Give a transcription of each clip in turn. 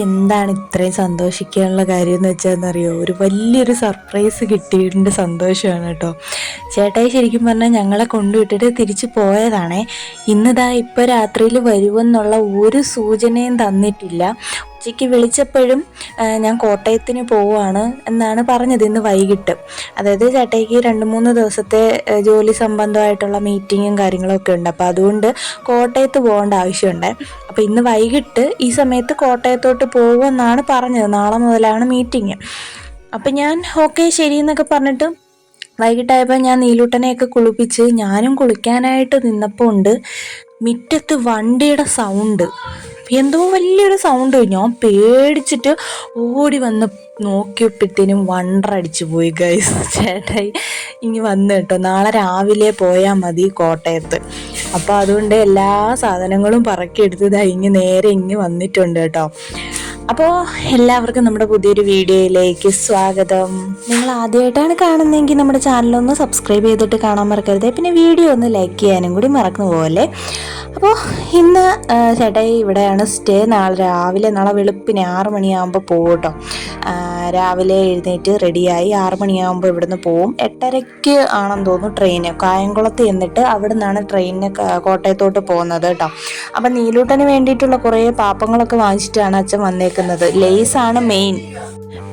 എന്താണ് ഇത്രയും സന്തോഷിക്കാനുള്ള കാര്യം എന്ന് വെച്ചാൽ ഒരു വലിയൊരു സർപ്രൈസ് കിട്ടിയിട്ടുണ്ട് സന്തോഷമാണ് കേട്ടോ ചേട്ടായി ശരിക്കും പറഞ്ഞാൽ ഞങ്ങളെ കൊണ്ടുവിട്ടിട്ട് തിരിച്ചു പോയതാണേ. ഇന്നിതാ ഇപ്പോൾ രാത്രിയിൽ വരുമെന്നുള്ള ഒരു സൂചനയും തന്നിട്ടില്ല. ഉച്ചയ്ക്ക് വിളിച്ചപ്പോഴും ഞാൻ കോട്ടയത്തിന് പോവുകയാണ് എന്നാണ് പറഞ്ഞത് ഇന്ന് വൈകിട്ട്. അതായത് ചേട്ടയ്ക്ക് രണ്ട് മൂന്ന് ദിവസത്തെ ജോലി സംബന്ധമായിട്ടുള്ള മീറ്റിങ്ങും കാര്യങ്ങളൊക്കെ ഉണ്ട്. അപ്പോൾ അതുകൊണ്ട് കോട്ടയത്ത് പോകേണ്ട ആവശ്യമുണ്ട്. അപ്പോൾ ഇന്ന് വൈകിട്ട് ഈ സമയത്ത് കോട്ടയത്തോട്ട് പോകുമെന്നാണ് പറഞ്ഞത്. നാളെ മുതലാണ് മീറ്റിങ് അപ്പം ഞാൻ ഓക്കെ ശരി എന്നൊക്കെ പറഞ്ഞിട്ട് വൈകിട്ടായപ്പോൾ ഞാൻ നീലൂട്ടനെയൊക്കെ കുളിപ്പിച്ച് ഞാനും കുളിക്കാനായിട്ട് നിന്നപ്പോൾ ഉണ്ട് മുറ്റത്ത് വണ്ടിയുടെ സൗണ്ട്. എന്തോ വലിയൊരു സൗണ്ട് ഞാൻ പേടിച്ചിട്ട് ഓടി വന്ന് നോക്കിയപ്പോഴത്തേനും വണ്ടർ അടിച്ചു പോയി ഗൈസ് ചേട്ടായി ഇനി വന്നു കേട്ടോ. നാളെ രാവിലെ പോയാൽ മതി കോട്ടയത്ത്. അപ്പോൾ അതുകൊണ്ട് എല്ലാ സാധനങ്ങളും പറക്കിയെടുത്ത് ഇതാ ഇങ്ങ് നേരെ ഇങ്ങ് വന്നിട്ടുണ്ട് കേട്ടോ. അപ്പോൾ എല്ലാവർക്കും നമ്മുടെ പുതിയൊരു വീഡിയോയിലേക്ക് സ്വാഗതം. നിങ്ങൾ ആദ്യമായിട്ടാണ് കാണുന്നതെങ്കിൽ നമ്മുടെ ചാനലൊന്ന് സബ്സ്ക്രൈബ് ചെയ്തിട്ട് കാണാൻ മറക്കരുത്. പിന്നെ വീഡിയോ ഒന്ന് ലൈക്ക് ചെയ്യാനും കൂടി മറന്നു പോലെ അപ്പോൾ ഇന്ന് ചേട്ടായി ഇവിടെയാണ് സ്റ്റേ നാളെ രാവിലെ നാളെ വെളുപ്പിന് ആറ് മണിയാകുമ്പോൾ പോകട്ടോ രാവിലെ എഴുന്നേറ്റ് റെഡിയായി ആറ് മണിയാകുമ്പോൾ ഇവിടുന്ന് പോവും. എട്ടരയ്ക്ക് ആണെന്ന് തോന്നുന്നു ട്രെയിന് കായംകുളത്ത് എന്നിട്ട് അവിടെ നിന്നാണ് ട്രെയിനിന് കോട്ടയത്തോട്ട് പോകുന്നത് കേട്ടോ. അപ്പം നീലൂട്ടന് വേണ്ടിയിട്ടുള്ള കുറേ പാപ്പങ്ങളൊക്കെ വാങ്ങിച്ചിട്ടാണ് അച്ഛൻ വന്നേക്കുന്നത്. ലേസാണ് മെയിൻ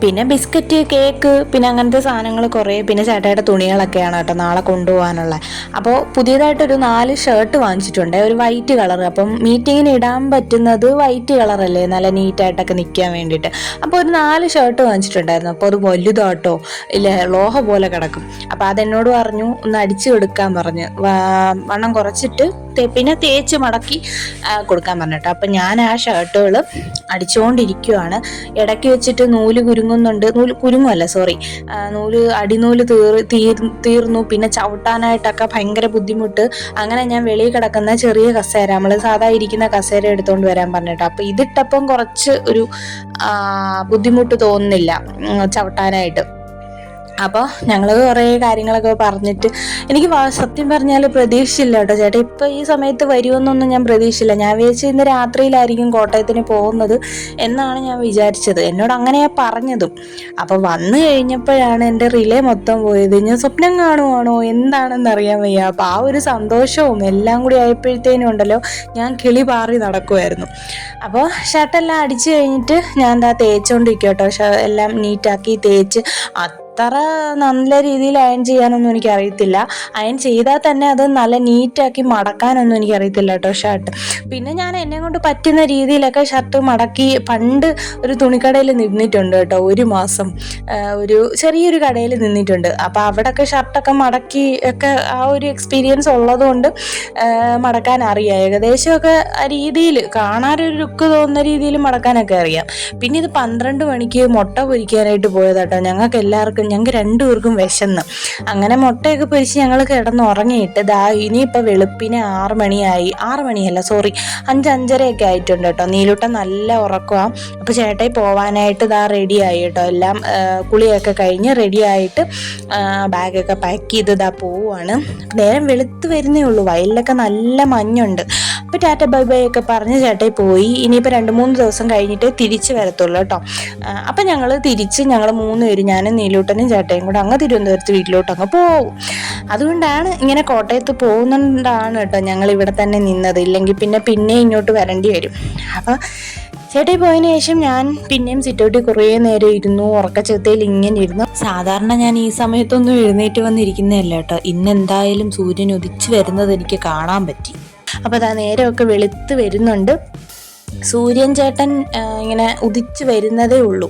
പിന്നെ ബിസ്ക്കറ്റ് കേക്ക് പിന്നെ അങ്ങനത്തെ സാധനങ്ങൾ കുറേ പിന്നെ ചേട്ടായുടെ തുണികളൊക്കെയാണ് കേട്ടോ നാളെ കൊണ്ടുപോകാനുള്ളത്. അപ്പോൾ പുതിയതായിട്ടൊരു നാല് ഷർട്ട് വാങ്ങിച്ചിട്ടുണ്ട്. ഒരു വൈറ്റ് കളർ അപ്പം മീറ്റിങ്ങിന് ഇടാൻ പറ്റുന്നത് വൈറ്റ് കളറല്ലേ നല്ല നീറ്റായിട്ടൊക്കെ നിൽക്കാൻ വേണ്ടിയിട്ട്. അപ്പോൾ ഒരു നാല് ഷർട്ട് വാങ്ങിച്ചിട്ടുണ്ടായിരുന്നു അപ്പോൾ അത് വലുതാട്ടോ? ഇല്ല ലോഹ പോലെ കിടക്കും. അപ്പോൾ അതെന്നോട് പറഞ്ഞു ഒന്ന് അടിച്ചു കൊടുക്കാൻ പറഞ്ഞ്. വണ്ണം കുറച്ചിട്ട് പിന്നെ തേച്ച് മടക്കി കൊടുക്കാൻ പറഞ്ഞിട്ട്. അപ്പം ഞാൻ ആ ഷർട്ടുകൾ അടിച്ചുകൊണ്ടിരിക്കുവാണ് ഇടയ്ക്ക് വെച്ചിട്ട് നൂൽ കുരുങ്ങുന്നുണ്ട്. നൂൽ കുരുങ്ങുമല്ല സോറി. നൂൽ അടിനൂൽ തീർ തീർ തീർന്നു. പിന്നെ ചവിട്ടാനായിട്ടൊക്കെ ഭയങ്കര ബുദ്ധിമുട്ട്. അങ്ങനെ ഞാൻ വെളിയിൽ കിടക്കുന്ന ചെറിയ കസേര നമ്മൾ സാധാ ഇരിക്കുന്ന കസേര എടുത്തുകൊണ്ട് വരാൻ പറഞ്ഞിട്ട്. അപ്പോൾ ഇതിട്ടപ്പം കുറച്ച് ഒരു ബുദ്ധിമുട്ട് തോന്നുന്നില്ല ചവിട്ടാനായിട്ട്. അപ്പോൾ ഞങ്ങൾ കുറേ കാര്യങ്ങളൊക്കെ പറഞ്ഞിട്ട് എനിക്ക് സത്യം പറഞ്ഞാൽ പ്രതീക്ഷയില്ല കേട്ടോ ചേട്ടാ. ഇപ്പോൾ ഈ സമയത്ത് വരുമെന്നൊന്നും ഞാൻ പ്രതീക്ഷയില്ല. ഞാൻ വിചാരിച്ചു ഇന്ന് രാത്രിയിലായിരിക്കും കോട്ടയത്തിന് പോകുന്നത് എന്നാണ് ഞാൻ വിചാരിച്ചത്. എന്നോട് അങ്ങനെയാ പറഞ്ഞതും. അപ്പോൾ വന്നു കഴിഞ്ഞപ്പോഴാണ് എന്റെ റിലേ മൊത്തം പോയത്. ഞാൻ സ്വപ്നം കാണുവാണോ? എന്താണെന്ന് അറിയാൻ വയ്യ. അപ്പോൾ ആ ഒരു സന്തോഷവും എല്ലാം കൂടി ആയപ്പോഴത്തേനും ഉണ്ടല്ലോ ഞാൻ കിളി പാറി നടക്കുമായിരുന്നു അപ്പോൾ ഷർട്ടെല്ലാം അടിച്ചു കഴിഞ്ഞിട്ട് ഞാൻ എന്താ തേച്ചുകൊണ്ടിരിക്കും കേട്ടോ. എല്ലാം നീറ്റാക്കി തേച്ച് അത്ര നല്ല രീതിയിൽ അയൺ ചെയ്യാനൊന്നും എനിക്ക് അറിയത്തില്ല അയൺ ചെയ്താൽ തന്നെ അത് നല്ല നീറ്റാക്കി മടക്കാനൊന്നും എനിക്ക് അറിയത്തില്ല കേട്ടോ ഷർട്ട്. പിന്നെ ഞാൻ എന്നെ കൊണ്ട് പറ്റുന്ന രീതിയിലൊക്കെ ഷർട്ട് മടക്കി പണ്ട് ഒരു തുണിക്കടയിൽ നിന്നിട്ടുണ്ട് കേട്ടോ ഒരു മാസം. ഒരു ചെറിയൊരു കടയിൽ നിന്നിട്ടുണ്ട്. അപ്പോൾ അവിടെയൊക്കെ ഷർട്ടൊക്കെ മടക്കി ഒക്കെ ആ ഒരു എക്സ്പീരിയൻസ് ഉള്ളതുകൊണ്ട് മടക്കാൻ അറിയാം. ഏകദേശമൊക്കെ ആ രീതിയിൽ കാണാനൊരു ലുക്ക് തോന്നുന്ന രീതിയിൽ മടക്കാനൊക്കെ അറിയാം. പിന്നെ ഇത് പന്ത്രണ്ട് മണിക്ക് മുട്ട പൊരിക്കാനായിട്ട് പോയതാട്ടോ ഞങ്ങൾക്ക് എല്ലാവർക്കും ഞങ്ങൾക്ക് രണ്ടുപേർക്കും വിശന്ന്. അങ്ങനെ മുട്ടയൊക്കെ പൊരിച്ച് ഞങ്ങൾ കിടന്ന് ഉറങ്ങിയിട്ട് ദാ ഇനിയിപ്പോൾ വെളുപ്പിന് ആറ് മണിയായി. ആറ് മണിയല്ല സോറി അഞ്ച് അഞ്ചരയൊക്കെ ആയിട്ടുണ്ട് കേട്ടോ. നീലൂട്ട നല്ല ഉറക്കമാണ് അപ്പോൾ ചേട്ടായി പോവാനായിട്ട് ദാ റെഡിയായി കേട്ടോ. എല്ലാം കുളിയൊക്കെ കഴിഞ്ഞ് റെഡിയായിട്ട് ബാഗൊക്കെ പാക്ക് ചെയ്ത് ദാ പോവുകയാണ് നേരം വെളുത്ത് വരുന്നേ ഉള്ളൂ. വയലിലൊക്കെ നല്ല മഞ്ഞുണ്ട്. അപ്പോൾ ടാറ്റ ബൈ ബൈ ഒക്കെ പറഞ്ഞ് ചേട്ടായി പോയി. ഇനിയിപ്പോൾ രണ്ട് മൂന്ന് ദിവസം കഴിഞ്ഞിട്ട് തിരിച്ച് വരത്തുള്ളൂ കേട്ടോ. അപ്പം ഞങ്ങൾ തിരിച്ച് ഞങ്ങൾ മൂന്ന് പേര് ഞാനും നീലൂട്ടനും ചേട്ടയും കൂടെ അങ്ങ് തിരുവനന്തപുരത്ത് വീട്ടിലോട്ട് അങ്ങ് പോവും. അതുകൊണ്ടാണ് ഇങ്ങനെ കോട്ടയത്ത് പോകുന്നുണ്ടാണ് കേട്ടോ ഞങ്ങൾ ഇവിടെ തന്നെ നിന്നത്. ഇല്ലെങ്കിൽ പിന്നെ പിന്നെ ഇങ്ങോട്ട് വരേണ്ടി വരും. അപ്പോൾ ചേട്ടായി പോയതിന് ശേഷം ഞാൻ പിന്നെയും സിറ്റൗട്ടിൽ കുറേ നേരം ഇരുന്നു. ഉറക്കച്ചെത്തയിൽ ഇങ്ങനെ ഇരുന്നു. സാധാരണ ഞാൻ ഈ സമയത്തൊന്നും എഴുന്നേറ്റ് വന്നിരിക്കുന്നതല്ല കേട്ടോ. ഇന്നെന്തായാലും സൂര്യൻ ഉദിച്ചു വരുന്നത് എനിക്ക് കാണാൻ പറ്റി. അപ്പോൾ അതാ നേരമൊക്കെ വെളുത്ത് വരുന്നുണ്ട്. സൂര്യൻ ചേട്ടൻ ഇങ്ങനെ ഉദിച്ചു വരുന്നതേ ഉള്ളൂ.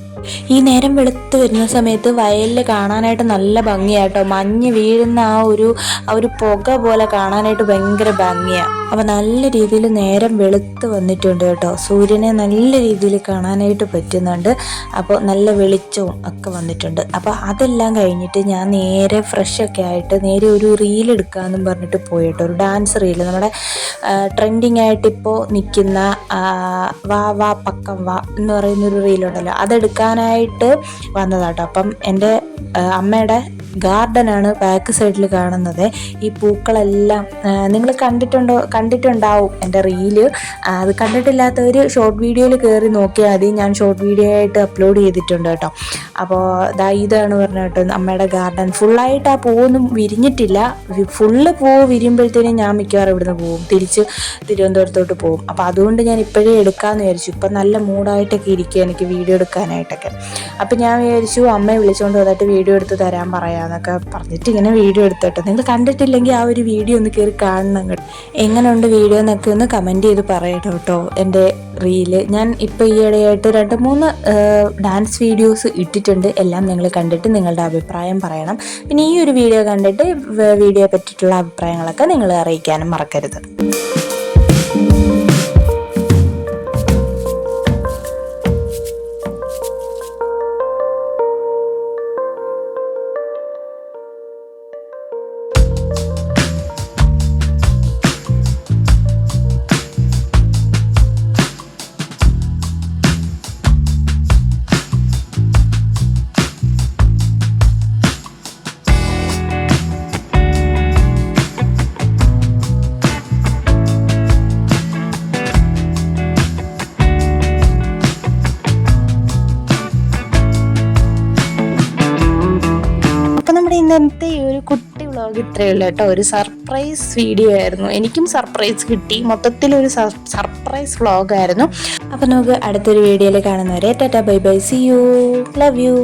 ഈ നേരം വെളുത്ത് വരുന്ന സമയത്ത് വയലിൽ കാണാനായിട്ട് നല്ല ഭംഗിയാട്ടോ. മഞ്ഞ് വീഴുന്ന ആ ഒരു ആ ഒരു പുക പോലെ കാണാനായിട്ട് ഭയങ്കര ഭംഗിയാണ് അപ്പോൾ നല്ല രീതിയിൽ നേരം വെളുത്ത് വന്നിട്ടുണ്ട് കേട്ടോ. സൂര്യനെ നല്ല രീതിയിൽ കാണാനായിട്ട് പറ്റുന്നുണ്ട്. അപ്പോൾ നല്ല വെളിച്ചവും ഒക്കെ വന്നിട്ടുണ്ട്. അപ്പോൾ അതെല്ലാം കഴിഞ്ഞിട്ട് ഞാൻ നേരെ ഫ്രഷ് ഒക്കെ ആയിട്ട് നേരെ ഒരു റീൽ എടുക്കാമെന്നും പറഞ്ഞിട്ട് പോയിട്ടോ ഒരു ഡാൻസ് റീൽ നമ്മുടെ ട്രെൻഡിങ് ആയിട്ട് ഇപ്പോൾ നിൽക്കുന്ന വാ വാ പക്കം വാ എന്ന് പറയുന്നൊരു റീലുണ്ടല്ലോ അതെടുക്കാനായിട്ട് വന്നതാട്ടോ. അപ്പം എന്റെ അമ്മയുടെ ഗാർഡനാണ് ബാക്ക് സൈഡിൽ കാണുന്നത്. ഈ പൂക്കളെല്ലാം നിങ്ങൾ കണ്ടിട്ടുണ്ടോ കണ്ടിട്ടുണ്ടാവും എന്റെ റീൽ അത് കണ്ടിട്ടില്ലാത്തവർ ഷോർട്ട് വീഡിയോയിൽ കയറി നോക്കിയാൽ മതി. ഞാൻ ഷോർട്ട് വീഡിയോ ആയിട്ട് അപ്ലോഡ് ചെയ്തിട്ടുണ്ട് കേട്ടോ. അപ്പോൾ ദാ ഇതാണ് പറഞ്ഞ കേട്ടോ അമ്മയുടെ ഗാർഡൻ ഫുള്ളായിട്ട് ആ പൂവൊന്നും വിരിഞ്ഞിട്ടില്ല. ഫുള്ള് പൂവ് വിരിയുമ്പോഴത്തേനും ഞാൻ മിക്കവാറും ഇവിടുന്ന് പോവും. തിരിച്ച് തിരുവനന്തപുരത്തോട്ട് പോവും. അപ്പോൾ അതുകൊണ്ട് ഞാൻ ഇപ്പോഴേ എടുക്കാമെന്ന് വിചാരിച്ചു. ഇപ്പം നല്ല മൂഡായിട്ടൊക്കെ ഇരിക്കുക എനിക്ക് വീഡിയോ എടുക്കാനായിട്ടൊക്കെ. അപ്പം ഞാൻ വിചാരിച്ചു അമ്മയെ വിളിച്ചുകൊണ്ട് വന്നിട്ട് വീഡിയോ എടുത്ത് തരാൻ പറയാമെന്നൊക്കെ പറഞ്ഞിട്ട് ഇങ്ങനെ വീഡിയോ എടുത്തിട്ട്. നിങ്ങൾ കണ്ടിട്ടില്ലെങ്കിൽ ആ ഒരു വീഡിയോ ഒന്ന് കയറി കാണണം കേട്ടോ. എങ്ങനെയുണ്ട് വീഡിയോ എന്നൊക്കെ ഒന്ന് കമന്റ് ചെയ്ത് പറയട്ടോ കേട്ടോ എന്റെ റീൽ ഞാൻ ഇപ്പോൾ ഈയിടെയായിട്ട് രണ്ട് മൂന്ന് ഡാൻസ് വീഡിയോസ് ഇട്ടിട്ടുണ്ട്. എല്ലാം നിങ്ങൾ കണ്ടിട്ട് നിങ്ങളുടെ അഭിപ്രായം പറയണം. പിന്നെ ഈ ഒരു വീഡിയോ കണ്ടിട്ട് വീഡിയോ പറ്റിയിട്ടുള്ള അഭിപ്രായങ്ങളൊക്കെ നിങ്ങൾ അറിയിക്കാനും മറക്കരുത്. ഇന്നത്തെ ഈ ഒരു കുട്ടി വ്ളോഗ് ഇത്രയേ ഉള്ളൂ കേട്ടോ. ഒരു സർപ്രൈസ് വീഡിയോ ആയിരുന്നു. എനിക്കും സർപ്രൈസ് കിട്ടി. മൊത്തത്തിൽ ഒരു സർപ്രൈസ് വ്ളോഗായിരുന്നു അപ്പൊ നമുക്ക് അടുത്തൊരു വീഡിയോയിൽ കാണുന്നവരെ tata bye bye. See you love you